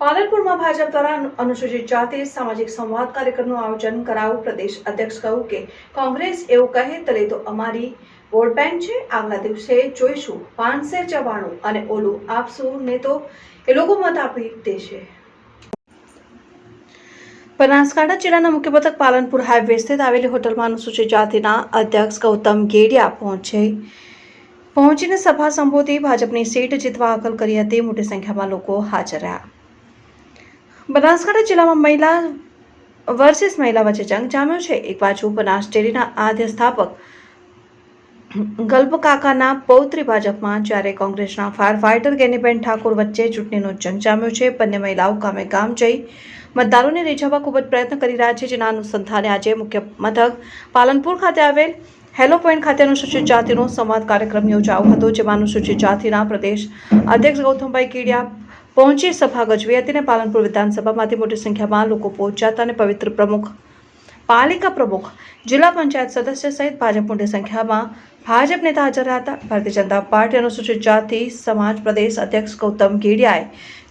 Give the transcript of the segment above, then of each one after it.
પાલનપુરમાં ભાજપ દ્વારા અનુસૂચિત જાતિ સામાજિક સંવાદ કાર્યક્રમનું આયોજન કરાવું પ્રદેશ અધ્યક્ષ કહ્યું કે કોંગ્રેસ એવું કહે, તલે તો અમારી વોટ બેંક છે, આગલા દિવસે જોઈશું પાંચસે ચવાણું અને ઓલું આપશું ને તો એ લોકો મત આપી દેશે. બનાસકાંઠા જિલ્લાના મુખ્ય મથક પાલનપુર હાઈવે સ્થિત આવેલી હોટલમાં અનુસૂચિત જાતિના અધ્યક્ષ ગૌતમ ગેડિયા પહોંચે. પહોંચીને સભા સંબોધી ભાજપની સીટ જીતવા હાકલ કરી હતી. મોટી સંખ્યામાં લોકો હાજર રહ્યા. બનાસકાંઠા જિલ્લામાં મહિલા વર્સિસ મહિલા વચ્ચે જંગ જામ્યો છે. એક બાજુ બનાસ ડેરીના આદ્ય સ્થાપક ગલ્પકાકાના પૌત્રી ભાજપમાં, જ્યારે કોંગ્રેસના ફાયર ફાઇટર ગેનીબેન ઠાકોર વચ્ચે ચૂંટણીનો જંગ જામ્યો છે. બંને મહિલાઓ ગામે ગામ જઈ મતદારોને રીઝવવા ખૂબ જ પ્રયત્ન કરી રહ્યા છે. જેના અનુસંધાને આજે મુખ્ય મથક પાલનપુર ખાતે આવેલ હેલો પોઈન્ટ ખાતે અનુસૂચિત જાતિનો સંવાદ કાર્યક્રમ યોજાયો હતો, જેમાં અનુસૂચિત જાતિના પ્રદેશ અધ્યક્ષ ગૌતમભાઈ કીડિયા પહોંચી સભા ગજવી હતી અને પાલનપુર વિધાનસભામાંથી મોટી સંખ્યામાં લોકો પહોંચ્યા અને પવિત્ર પ્રમુખ. પાલિકા પ્રમુખ, જિલ્લા પંચાયત સદસ્ય સહિત ભાજપ મોટી સંખ્યામાં ભાજપ નેતા હાજર હતા. ભારતીય જનતા પાર્ટી અનુસૂચિત જાતિ, સમાજ, પ્રદેશ અધ્યક્ષ ગૌતમ ગેડિયાએ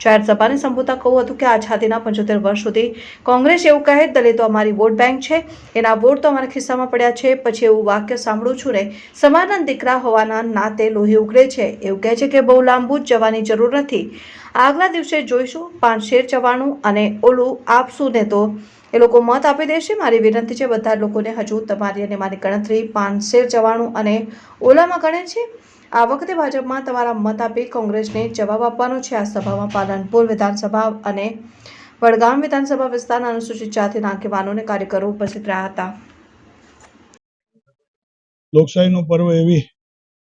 જાહેર સભાને સંબોધતા કહ્યું હતું કે આ છાતીના પંચોતેર વર્ષ સુધી કોંગ્રેસ એવું કહે, દલિતો અમારી વોટ બેંક છે. એના વોટ તો અમારા ખિસ્સામાં પડ્યા છે. પછી એવું વાક્ય સાંભળું છું ને, સમાજના દીકરા હોવાના નાતે લોહી ઉઘરે છે. એવું કહે છે કે બહુ લાંબુ જવાની જરૂર નથી. આગલા દિવસે જોઈશું પાંચ શેર ચવાણું અને ઓલું આપશું ને તો એ લોકો મત આપી દેશે મારી વિનંતી છે બધા લોકોને હજુ તમારી અને મારી ગણતરી પાંચ જવાનું અને ઓલામાં ગણે છે. આ વખતે ભાજપમાં તમારા મત આપી કોંગ્રેસને જવાબ આપવાનો છે. આ સભામાં પાલનપુર વિધાનસભા અને વડગામ વિધાનસભા વિસ્તારના અનુસૂચિત જાતિના આગેવાનો અને કાર્યકરો ઉપસ્થિત રહ્યા હતા. લોકશાહીનું પર્વ એવી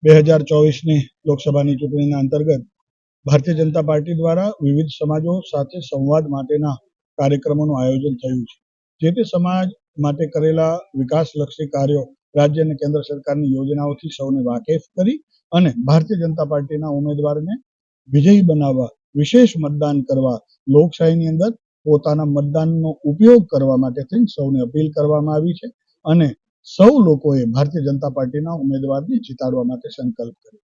બે હજાર ચોવીસની લોકસભાની ચૂંટણીના અંતર્ગત ભારતીય જનતા પાર્ટી દ્વારા વિવિધ સમાજો સાથે સંવાદ માટેના કાર્યક્રમોનું આયોજન થયું છે. જે સમાજ માટે કરેલા વિકાસલક્ષી કાર્યો રાજ્ય અને કેન્દ્ર સરકારની યોજનાઓથી સૌને વાકેફ કરી અને ભારતીય જનતા પાર્ટીના ઉમેદવારને વિજયી બનાવવા, વિશેષ મતદાન કરવા, લોકશાહીની અંદર પોતાના મતદાનનો ઉપયોગ કરવા માટે થઈને સૌને અપીલ કરવામાં આવી છે અને સૌ લોકોએ ભારતીય જનતા પાર્ટીના ઉમેદવારને જીતાડવા માટે સંકલ્પ કર્યો